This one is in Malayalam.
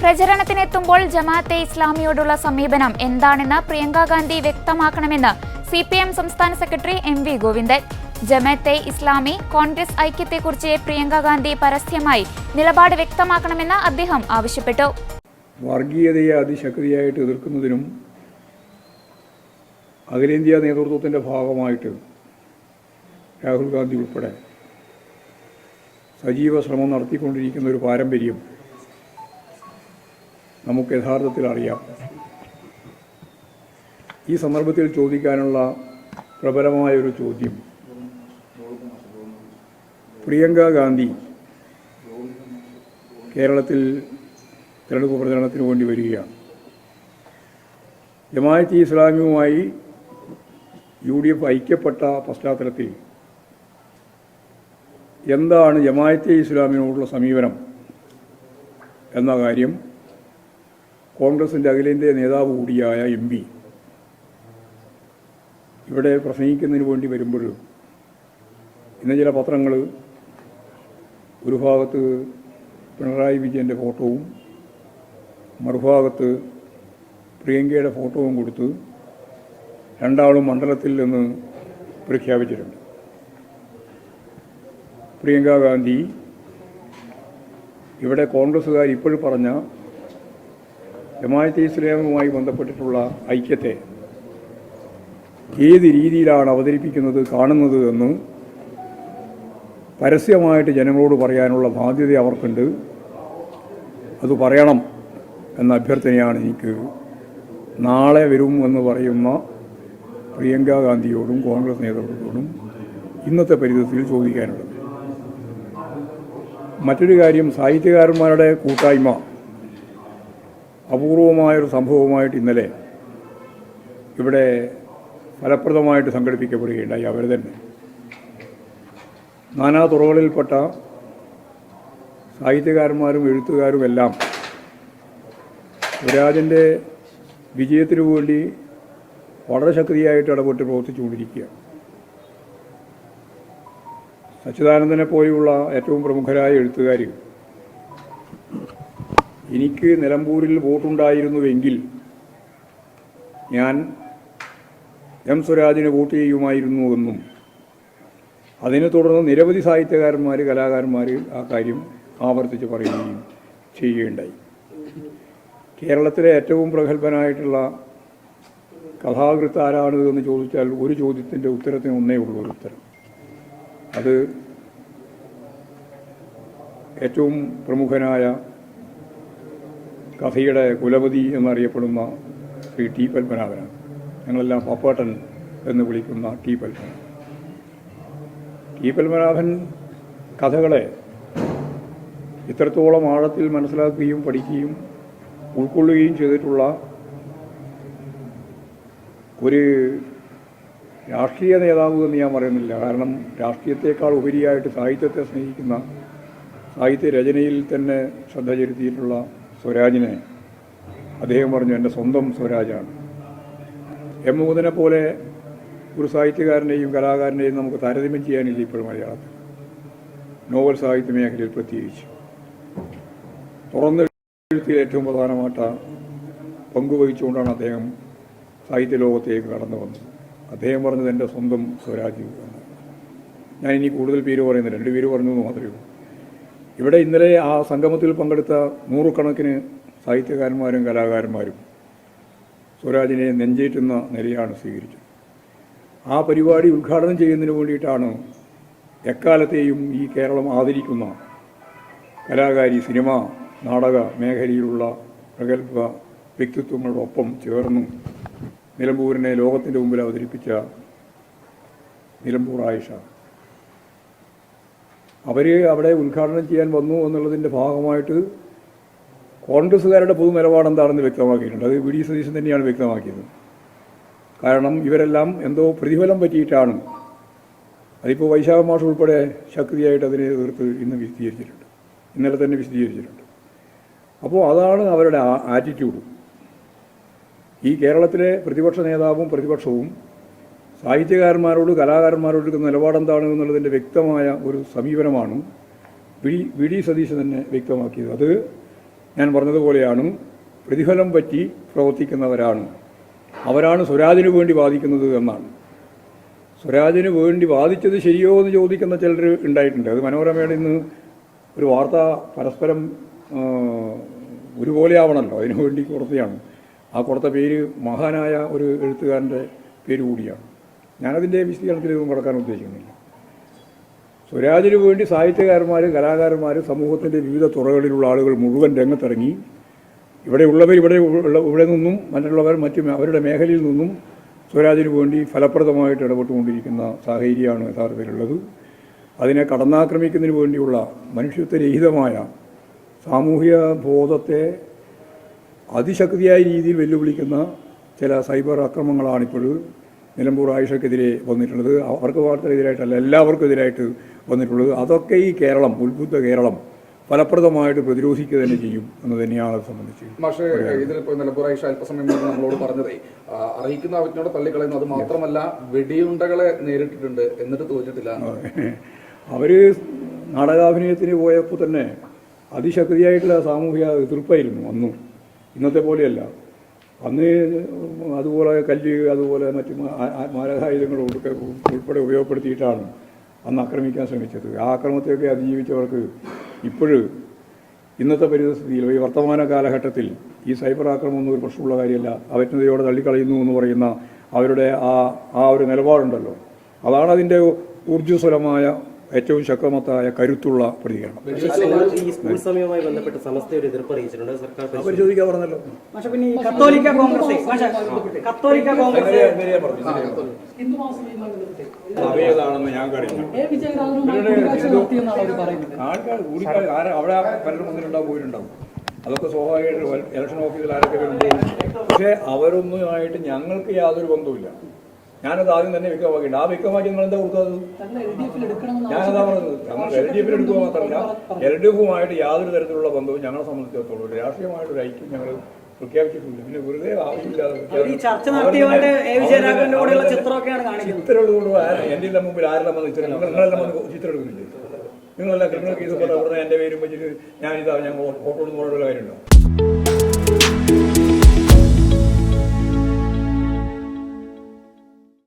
പ്രചരണത്തിനെത്തുമ്പോൾ ജമാഅത്തെ ഇസ്ലാമിയോടുള്ള സമീപനം എന്താണെന്ന് പ്രിയങ്ക ഗാന്ധി വ്യക്തമാക്കണമെന്ന് സി പി എം സംസ്ഥാന secretary M V Govindan. Jamaate Islami Congress ഐക്യത്തെക്കുറിച്ച് Priyanka Gandhi പരസ്യമായി നിലപാട് വ്യക്തമാക്കണമെന്ന് അദ്ദേഹം ആവശ്യപ്പെട്ടു. വർഗീയതയെ അതിശക്തിയായിട്ട് എതിർക്കുന്നതിനും അഖിലേന്ത്യാ നേതൃത്വത്തിന്റെ ഭാഗമായിട്ട് രാഹുൽ ഗാന്ധി ഉൾപ്പെടെ സജീവ ശ്രമം നടത്തിക്കൊണ്ടിരിക്കുന്ന ഒരു പാരമ്പര്യം നമുക്ക് യഥാർത്ഥത്തിൽ അറിയാം. ഈ സന്ദർഭത്തിൽ ചോദിക്കാനുള്ള പ്രബലമായൊരു ചോദ്യം. പ്രിയങ്ക ഗാന്ധി കേരളത്തിൽ തെരഞ്ഞെടുപ്പ് പ്രചരണത്തിന് വേണ്ടി വരികയാണ്. ജമാഅത്ത് ഇസ്ലാമിയുമായി യു ഡി എഫ് ഐക്യപ്പെട്ട പശ്ചാത്തലത്തിൽ എന്താണ് ജമാഅത്തെ ഇസ്ലാമിനോടുള്ള സമീപനം എന്ന കാര്യം കോൺഗ്രസിന്റെ അഖിലേന്ത്യാ നേതാവ് കൂടിയായ എം പി. ഇവിടെ പ്രസംഗിക്കുന്നതിന് വേണ്ടി വരുമ്പോൾ ഇന്ന് ചില പത്രങ്ങൾ ഒരു ഭാഗത്ത് പിണറായി വിജയന്റെ ഫോട്ടോവും മറുഭാഗത്ത് പ്രിയങ്കയുടെ ഫോട്ടോവും കൊടുത്ത് രണ്ടാളും മണ്ഡലത്തിൽ നിന്ന് പ്രഖ്യാപിച്ചിട്ടുണ്ട്. പ്രിയങ്ക ഗാന്ധി ഇവിടെ കോൺഗ്രസ്സുകാർ ഇപ്പോൾ പറഞ്ഞ ജമാഅത്തെ ഇസ്ലാമുമായി ബന്ധപ്പെട്ടിട്ടുള്ള ഐക്യത്തെ ഏത് രീതിയിലാണ് അവതരിപ്പിക്കുന്നത് കാണുന്നത് എന്ന് പരസ്യമായിട്ട് ജനങ്ങളോട് പറയാനുള്ള ബാധ്യത അവർക്കുണ്ട്. അത് പറയണം എന്ന അഭ്യർത്ഥനയാണ് എനിക്ക്. നാളെ വരും എന്ന് പറയുന്ന പ്രിയങ്ക ഗാന്ധിയോടും കോൺഗ്രസ് നേതൃത്വത്തോടും ഇന്നത്തെ പരിതസ്ഥിതിയിൽ ചോദിക്കാനുള്ളത്. മറ്റൊരു കാര്യം സാഹിത്യകാരന്മാരുടെ കൂട്ടായ്മ. അപൂർവമായൊരു സംഭവമായിട്ട് ഇന്നലെ ഇവിടെ ഫലപ്രദമായിട്ട് സംഘടിപ്പിക്കപ്പെടുകയുണ്ടായി അവർ തന്നെ. നാനാ തുറകളിൽപ്പെട്ട സാഹിത്യകാരന്മാരും എഴുത്തുകാരുമെല്ലാം സ്വരാജിന്റെ വിജയത്തിനു വേണ്ടി വളരെ ശക്തിയായിട്ട് ഇടപെട്ട് പ്രവർത്തിച്ചുകൊണ്ടിരിക്കുക. സച്ചിദാനന്ദനെ പോലെയുള്ള ഏറ്റവും പ്രമുഖരായ എഴുത്തുകാർ എനിക്ക് നിലമ്പൂരിൽ വോട്ടുണ്ടായിരുന്നുവെങ്കിൽ ഞാൻ എം സ്വരാജിന് വോട്ട് ചെയ്യുമായിരുന്നു എന്നും അതിനെ തുടർന്ന് നിരവധി സാഹിത്യകാരന്മാർ കലാകാരന്മാർ ആ കാര്യം ആവർത്തിച്ച് പറയുകയും ചെയ്യുകയുണ്ടായി. കേരളത്തിലെ ഏറ്റവും പ്രഗത്ഭനായിട്ടുള്ള കഥാകൃത്ത് ആരാണ് എന്ന് ചോദിച്ചാൽ ഒരു ചോദ്യത്തിന്റെ ഉത്തരത്തിന് ഒന്നേ ഉള്ളൂ ഒരു ഉത്തരം. അത് ഏറ്റവും പ്രമുഖനായ കഥയുടെ കുലപതി എന്നറിയപ്പെടുന്ന ശ്രീ ടി പത്മനാഭനാണ് ഞങ്ങളെല്ലാം പപ്പാട്ടൻ എന്ന് വിളിക്കുന്ന ടി പത്മനാഭൻ ടി പത്മനാഭൻ കഥകളെ ഇത്രത്തോളം ആഴത്തിൽ മനസ്സിലാക്കുകയും പഠിക്കുകയും ഉൾക്കൊള്ളുകയും ചെയ്തിട്ടുള്ള ഒരു രാഷ്ട്രീയ നേതാവ് എന്ന് ഞാൻ പറയുന്നില്ല. കാരണം രാഷ്ട്രീയത്തെക്കാൾ ഉപരിയായിട്ട് സാഹിത്യത്തെ സ്നേഹിക്കുന്ന സാഹിത്യ രചനയിൽ തന്നെ ശ്രദ്ധ ചെലുത്തിയിട്ടുള്ള സ്വരാജിനെ. അദ്ദേഹം പറഞ്ഞു എന്റെ സ്വന്തം സ്വരാജാണ്. എം മുകുന്ദനെ പോലെ ഒരു സാഹിത്യകാരനെയും കലാകാരനെയും നമുക്ക് താരതമ്യം ചെയ്യാനില്ല ഇപ്പോഴും മലയാളത്തിൽ. നോവൽ സാഹിത്യ മേഖലയിൽ പ്രത്യേകിച്ച്. തുറന്ന എഴുത്തിൽ ഏറ്റവും പ്രധാനമായിട്ട് പങ്കുവഹിച്ചുകൊണ്ടാണ് അദ്ദേഹം സാഹിത്യ ലോകത്തേക്ക് കടന്നു വന്നത്. അദ്ദേഹം പറഞ്ഞത് എന്റെ സ്വന്തം സ്വരാജ് ഞാൻ ഇനി കൂടുതൽ പേര് പറയുന്നില്ല. രണ്ട് പേര് പറഞ്ഞു എന്ന് മാത്രമേ ഉള്ളൂ. ഇവിടെ ഇന്നലെ ആ സംഗമത്തിൽ പങ്കെടുത്ത നൂറുകണക്കിന് സാഹിത്യകാരന്മാരും കലാകാരന്മാരും സ്വരാജിനെ നെഞ്ചേറ്റുന്ന നിലയാണ് സ്വീകരിച്ചത്. ആ പരിപാടി ഉദ്ഘാടനം ചെയ്യുന്നതിന് വേണ്ടിയിട്ടാണ് എക്കാലത്തെയും ഈ കേരളം ആദരിക്കുന്ന കലാകാരി സിനിമ നാടക മേഖലയിലുള്ള പ്രഗത്ഭ വ്യക്തിത്വങ്ങളോടൊപ്പം ചേർന്ന് നിലമ്പൂരിനെ ലോകത്തിന്റെ മുമ്പിൽ അവതരിപ്പിച്ച നിലമ്പൂർ ആയിഷ. അവർ അവിടെ ഉദ്ഘാടനം ചെയ്യാൻ വന്നു എന്നുള്ളതിന്റെ ഭാഗമായിട്ട് കോൺഗ്രസ്സുകാരുടെ പൊതു നിലപാട് എന്താണെന്ന് വ്യക്തമാക്കിയിട്ടുണ്ട്. അത് വി ഡി സതീശൻ തന്നെയാണ് വ്യക്തമാക്കിയത്. കാരണം ഇവരെല്ലാം എന്തോ പ്രതിഫലം പറ്റിയിട്ടാണ്. അതിപ്പോൾ വൈശാഖ മാസം ഉൾപ്പെടെ ശക്തിയായിട്ട് അതിനെ എതിർത്ത് ഇന്ന് വിശദീകരിച്ചിട്ടുണ്ട്. ഇന്നലെ തന്നെ വിശദീകരിച്ചിട്ടുണ്ട്. അപ്പോൾ അതാണ് അവരുടെ ആറ്റിറ്റ്യൂഡ് ഈ കേരളത്തിലെ പ്രതിപക്ഷ നേതാവും പ്രതിപക്ഷവും സാഹിത്യകാരന്മാരോട് കലാകാരന്മാരോട് എടുക്കുന്ന നിലപാടെന്താണ് എന്നുള്ളതിന്റെ വ്യക്തമായ ഒരു സമീപനമാണ് വി വി ഡി സതീശൻ തന്നെ വ്യക്തമാക്കിയത്. അത് ഞാൻ പറഞ്ഞതുപോലെയാണ് പ്രതിഫലം പറ്റി പ്രവർത്തിക്കുന്നവരാണ്. അവരാണ് സ്വരാജിന് വേണ്ടി വാദിക്കുന്നത് എന്നാണ്. സ്വരാജിന് വേണ്ടി വാദിച്ചത് ശരിയോ എന്ന് ചോദിക്കുന്ന ചിലർ ഉണ്ടായിട്ടുണ്ട്. അത് മനോരമയുടെ ഇന്ന് ഒരു വാർത്ത പരസ്പരം ഒരുപോലെ ആവണമല്ലോ അതിനു വേണ്ടി കൊടുത്തതാണ് ആ കൊടുത്ത പേര് മഹാനായ ഒരു എഴുത്തുകാരന്റെ പേര് കൂടിയാണ്. ഞാനതിന്റെ വിശദീകരണത്തിലൊന്നും കടക്കാൻ ഉദ്ദേശിക്കുന്നില്ല. സ്വരാജിന് വേണ്ടി സാഹിത്യകാരന്മാർ കലാകാരന്മാർ സമൂഹത്തിന്റെ വിവിധ തുറകളിലുള്ള ആളുകൾ മുഴുവൻ രംഗത്തിറങ്ങി. ഇവിടെയുള്ളവർ ഇവിടെ ഉള്ള ഇവിടെ നിന്നും മറ്റുള്ളവർ മറ്റു അവരുടെ മേഖലയിൽ നിന്നും സ്വരാജിന് വേണ്ടി ഫലപ്രദമായിട്ട് ഇടപെട്ടുകൊണ്ടിരിക്കുന്ന സാഹചര്യമാണ് യഥാർത്ഥത്തിലുള്ളത്. അതിനെ കടന്നാക്രമിക്കുന്നതിന് വേണ്ടിയുള്ള മനുഷ്യത്വരഹിതമായ സാമൂഹിക ബോധത്തെ അതിശക്തിയായ രീതിയിൽ വെല്ലുവിളിക്കുന്ന ചില സൈബർ ആക്രമണങ്ങളാണിപ്പോൾ നിലമ്പൂർ ആയിഷക്കെതിരെ വന്നിട്ടുള്ളത്. അവർക്ക് വാർത്തകൾക്കെതിരായിട്ടല്ല എല്ലാവർക്കും എതിരായിട്ട് വന്നിട്ടുള്ളത്. അതൊക്കെ ഈ കേരളം ഉത്ബുദ്ധ കേരളം ഫലപ്രദമായിട്ട് പ്രതിരോധിക്കുക തന്നെ ചെയ്യും എന്ന് തന്നെയാണ് അത് സംബന്ധിച്ച് പക്ഷേ ഇതിലിപ്പോൾ നിലമ്പൂർ ആയിഷ അല്പസമയം മുമ്പ് നമ്മളോട് പറഞ്ഞതേ. അറിയിക്കുന്ന അവറ്റിനോട് തള്ളിക്കളയുന്നു. അത് മാത്രമല്ല വെടിയുണ്ടകളെ നേരിട്ടിട്ടുണ്ട് എന്നിട്ട് തോറ്റിട്ടില്ല. അവർ നാടകാഭിനയത്തിന് പോയപ്പോൾ തന്നെ അതിശക്തിയായിട്ടുള്ള സാമൂഹിക എതിർപ്പായിരുന്നു അന്നും. ഇന്നത്തെ പോലെയല്ല. അന്ന് അതുപോലെ കല്ല് അതുപോലെ മറ്റ് മാരകായുധങ്ങൾ ഉൾപ്പെ- ഉൾപ്പെടെ ഉപയോഗപ്പെടുത്തിയിട്ടാണ് അന്ന് ആക്രമിക്കാൻ ശ്രമിച്ചത്. ആ ആക്രമത്തെയൊക്കെ അതിജീവിച്ചവർക്ക് ഇപ്പോഴും ഇന്നത്തെ പരിതസ്ഥിതിയിൽ ഈ വർത്തമാന കാലഘട്ടത്തിൽ ഈ സൈബർ ആക്രമണം ഒരു പ്രശ്നമുള്ള കാര്യമല്ല. അവജ്ഞതയോടെ തള്ളിക്കളയുന്നു എന്ന് പറയുന്ന അവരുടെ ആ ആ ഒരു നിലപാടുണ്ടല്ലോ. അതാണ് അതിന്റെ ഊർജസ്വലമായ ഏറ്റവും ശക്തമത്തായ കരുത്തുള്ള പ്രതികരണം. പരിശോധിക്കാൻ പറഞ്ഞല്ലോ. കത്തോലിക്ക കോൺഗ്രസ് കത്തോലിക്ക കോൺഗ്രസ് അതേതാണെന്ന് ഞാൻ കഴിഞ്ഞു ആൾക്കാർ കൂടിക്കാർ ആരാ അവിടെ പലരും വന്നിട്ടുണ്ടാവും പോയിട്ടുണ്ടാവും. അതൊക്കെ സ്വാഭാവികമായിട്ട് ഇലക്ഷൻ ഓഫീസിൽ ആരൊക്കെ വരുമ്പോൾ പക്ഷേ അവരൊന്നുമായിട്ട് ഞങ്ങൾക്ക് യാതൊരു ബന്ധവുമില്ല. ഞാനത് ആദ്യം തന്നെ വ്യക്തമാക്കിയിട്ടുണ്ട്. ആ വ്യക്തമാക്കി നിങ്ങൾ എന്താ കൊടുത്തത്? ഞാനതാ പറഞ്ഞത്. ഞങ്ങൾ എൽ ഡി എഫിൽ എടുക്കുക മാത്രമല്ല എൽ ഡി എഫുമായിട്ട് യാതൊരു തരത്തിലുള്ള ബന്ധവും ഞങ്ങളെ സംബന്ധിച്ചിടത്തോളം ഒരു രാഷ്ട്രീയമായിട്ടൊരു ഐക്യം ഞങ്ങൾ പ്രഖ്യാപിച്ചിട്ടുണ്ട്. പിന്നെ വെറുതെ ആവശ്യമില്ലാതെ എന്റെ ചിത്രം എടുത്തുകൊണ്ട് എന്റെ എല്ലാം മുമ്പിൽ ആരെല്ലാം വന്ന് ചിത്രം നിങ്ങളെല്ലാം വന്ന് ചിത്രം എടുക്കുന്നില്ലേ? നിങ്ങളെല്ലാം ക്രിമിനൽ കേസ് പോലെ ഉടനെ എന്റെ പേരും വെച്ചിട്ട് ഞാനിതാ ഞാൻ ഫോട്ടോ പോലുള്ള കാര്യമുണ്ടോ?